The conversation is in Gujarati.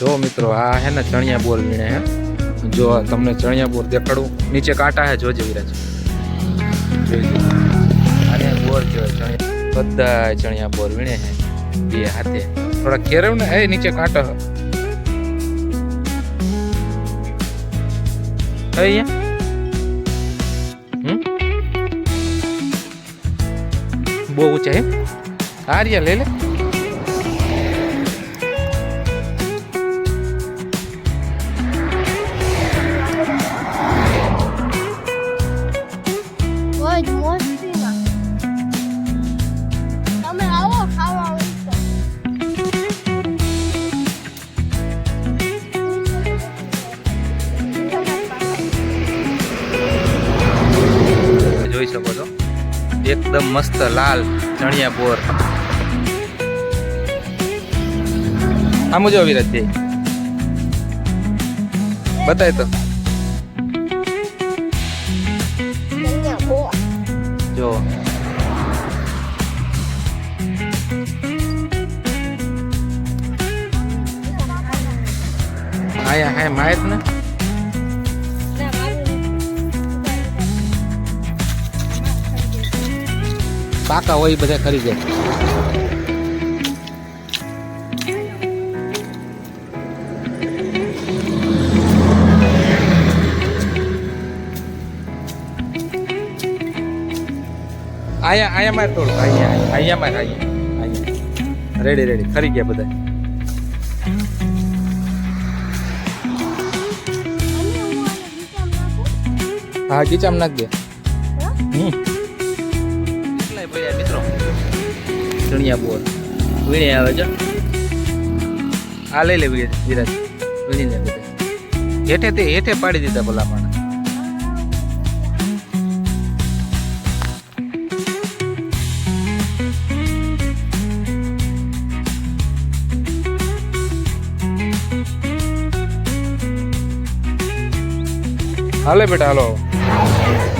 જો મિત્રો, આ હે ને ચણિયા બોર વીણે હે. જો તમને ચણિયા બોર દેખાડું, નીચે કાંટા હે જોજે છે અને બોર જો ચણિયા બધા ચણિયા બોર વીણે હે, બે હાથે. થોડા કેરવ ને, એ નીચે કાંટો હે. બહુ ઊંચા હે? આર્યા લે લે. મોજ મસ્તીમાં તમે આવો, ખાવા જોઈ શકો છો. એકદમ મસ્ત લાલ ચણિયા બોર. આમ જો વિરાજ બતાય તો. આયા હા માહિત ને પાકા હોય એ બધા ખરી જાય આયા આયા માર થોડું અહીંયા અહીંયા અહીંયા માર અહીંયા અહીંયા રેડી રેડી ખરી ગયા બધા હા ગીચામ નાખ દે. હમ. કેટલાય પડ્યા મિત્રો ચણિયા બોર. વીણે આવે છે. આ લઈ લે વિરાજ. વિરાજ વીણી લે બધા હેઠે તે હેઠે પાડી દીધા ભલા પણ હાલે બેટા હાલો. Oh, shit.